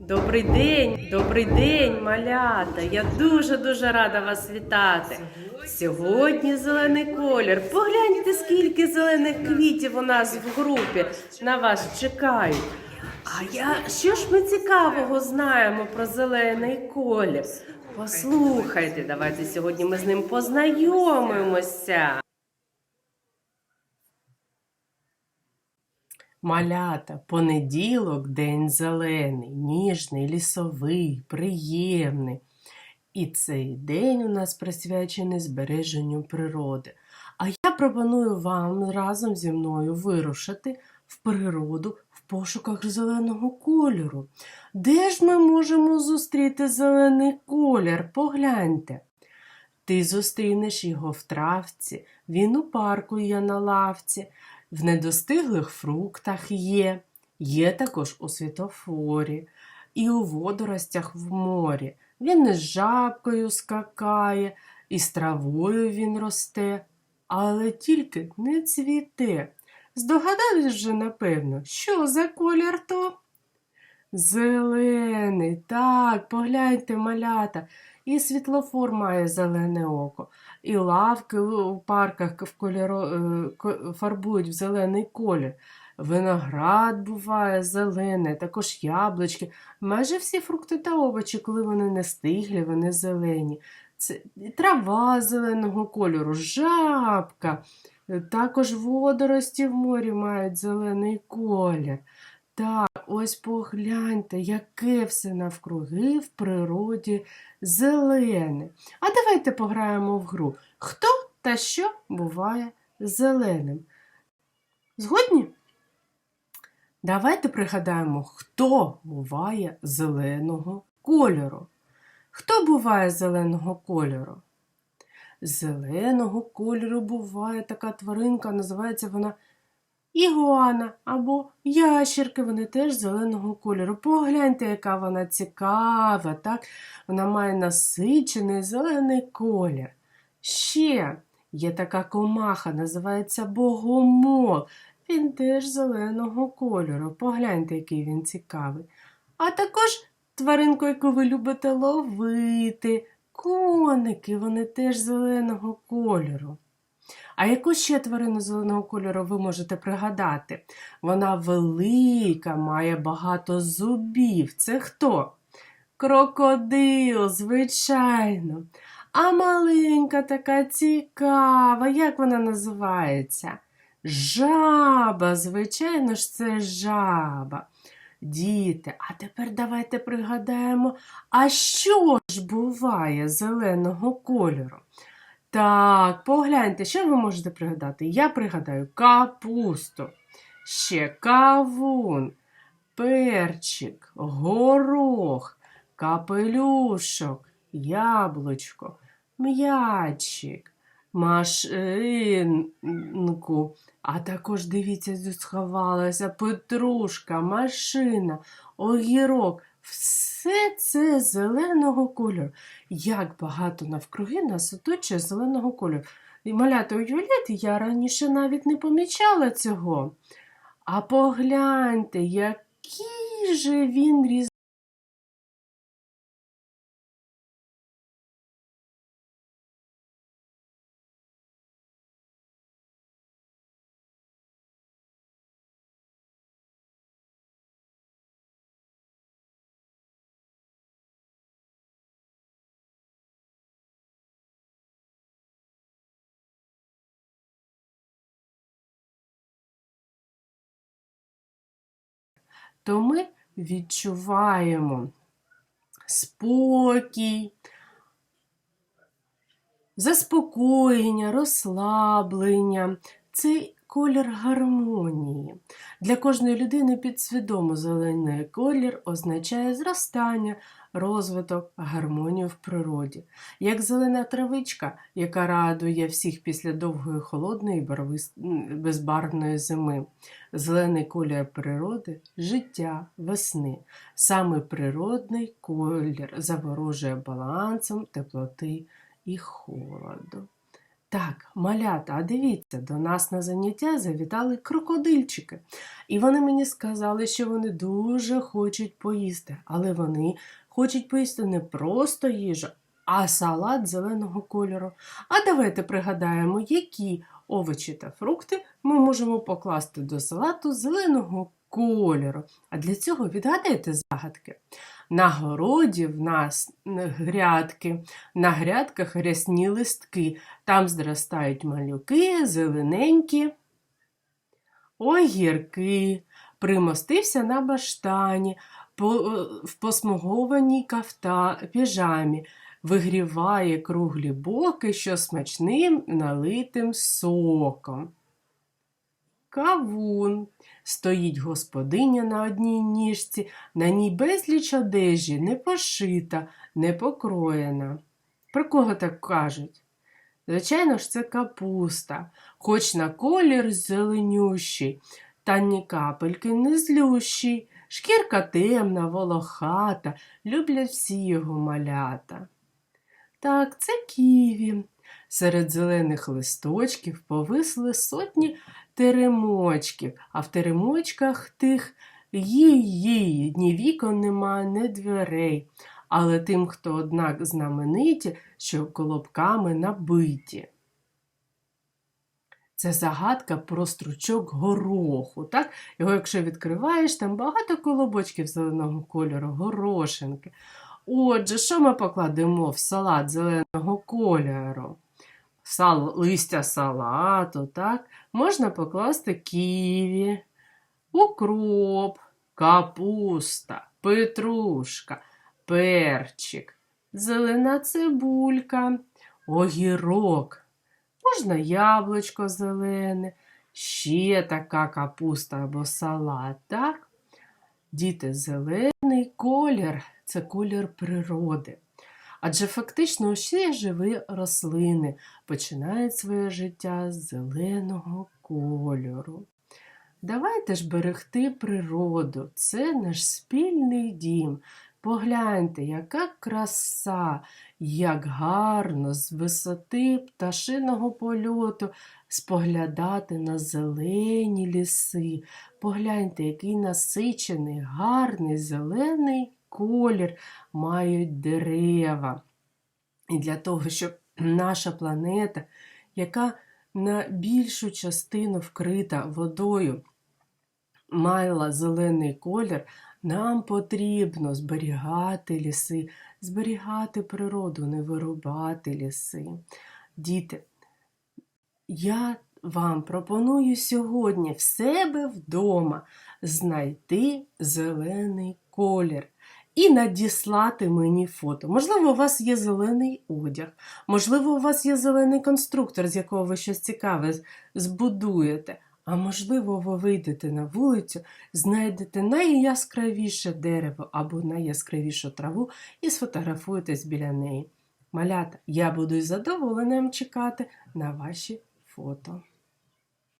Добрий день, добрий день, малята. Я дуже-дуже рада вас вітати. Сьогодні зелений колір. Погляньте, скільки зелених квітів у нас в групі на вас чекають. А я що ж ми цікавого знаємо про зелений колір? Послухайте, давайте сьогодні ми з ним познайомимося. Малята, понеділок день зелений, ніжний, лісовий, приємний. І цей день у нас присвячений збереженню природи. А я пропоную вам разом зі мною вирушити в природу пошуках зеленого кольору. Де ж ми можемо зустріти зелений колір? Погляньте. Ти зустрінеш його в травці, він у парку є на лавці, в недостиглих фруктах є, є також у світофорі, і у водоростях в морі. Він із жабкою скакає, і з травою він росте, але тільки не цвіте. Здогадались вже, напевно, що за колір то? Зелений, так, погляньте, малята. І світлофор має зелене око, і лавки у парках в кольоро... е, фарбують в зелений колір. Виноград буває зелений, також яблучки. Майже всі фрукти та овочі, коли вони не стиглі, вони зелені. Це трава зеленого кольору, жабка. Також водорості в морі мають зелений колір. Так, ось погляньте, яке все навкруги в природі зелене. А давайте пограємо в гру. Хто та що буває зеленим? Згодні? Давайте пригадаємо, хто буває зеленого кольору. Хто буває зеленого кольору? Зеленого кольору буває така тваринка, називається вона Ігуана або ящерки, вони теж зеленого кольору. Погляньте, яка вона цікава, так? Вона має насичений зелений колір. Ще є така комаха, називається богомол. Він теж зеленого кольору. Погляньте, який він цікавий. А також тваринку, яку ви любите ловити. Коники, вони теж зеленого кольору. А яку ще тварину зеленого кольору ви можете пригадати? Вона велика, має багато зубів. Це хто? Крокодил, звичайно. А маленька така цікава, як вона називається? Жаба, звичайно ж, це жаба. Діти, а тепер давайте пригадаємо, а що ж буває зеленого кольору? Так, погляньте, що ви можете пригадати? Я пригадаю капусту, ще кавун, перчик, горох, капелюшок, яблучко, м'ячик, машинку. А також дивіться, сховалася петрушка, машина, огірок. Все це зеленого кольору. Як багато навкруги нас оточує зеленого кольору. І малята уявляєте, я раніше навіть не помічала цього. А погляньте, який же він різний. То ми відчуваємо спокій, заспокоєння, розслаблення. Цей колір гармонії. Для кожної людини підсвідомо зелений колір означає зростання, розвиток, гармонію в природі. Як зелена травичка, яка радує всіх після довгої холодної безбарвної зими. Зелений колір природи життя, весни. Саме природний колір заворожує балансом теплоти і холоду. Так, малята, а дивіться, до нас на заняття завітали крокодильчики. І вони мені сказали, що вони дуже хочуть поїсти, але вони хочуть поїсти не просто їжу, а салат зеленого кольору. А давайте пригадаємо, які овочі та фрукти ми можемо покласти до салату зеленого кольору. А для цього відгадайте загадки. На городі в нас грядки, на грядках рясні листки, там зростають малюки, зелененькі. Огірки, примостився на баштані, по, в посмугованій кафта, піжамі, вигріває круглі боки, що смачним налитим соком. Кавун. Стоїть господиня на одній ніжці, на ній безліч одежі, не пошита, не покроєна. Про кого так кажуть? Звичайно ж, це капуста, хоч на колір зеленющий, та ні капельки не злющий, шкірка темна, волохата, люблять всі його малята. Так, це ківі. Серед зелених листочків повисли сотні теремочків, а в теремочках тих їй-їй, ні вікон нема, ні дверей. Але тим, хто, однак, знамениті, що колобками набиті. Це загадка про стручок гороху. Так? Його, якщо відкриваєш, там багато колобочків зеленого кольору, горошинки. Отже, що ми покладемо в салат зеленого кольору? Сал, листя салату, так? Можна покласти ківі, укроп, капуста, петрушка, перчик, зелена цибулька, огірок. Можна яблучко зелене, ще така капуста або салат, так? Діти, зелений колір це колір природи. Адже фактично усі живі рослини починають своє життя з зеленого кольору. Давайте ж берегти природу, це наш спільний дім. Погляньте, яка краса, як гарно з висоти пташиного польоту споглядати на зелені ліси. Погляньте, який насичений, гарний зелений колір мають дерева. І для того, щоб наша планета, яка на більшу частину вкрита водою, мала зелений колір, нам потрібно зберігати ліси, зберігати природу, не вирубати ліси. Діти, я вам пропоную сьогодні в себе вдома знайти зелений колір і надіслати мені фото. Можливо, у вас є зелений одяг, можливо, у вас є зелений конструктор, з якого ви щось цікаве збудуєте. А можливо, ви вийдете на вулицю, знайдете найяскравіше дерево або найяскравішу траву і сфотографуєтесь біля неї. Малята, я буду із задоволенням чекати на ваші фото.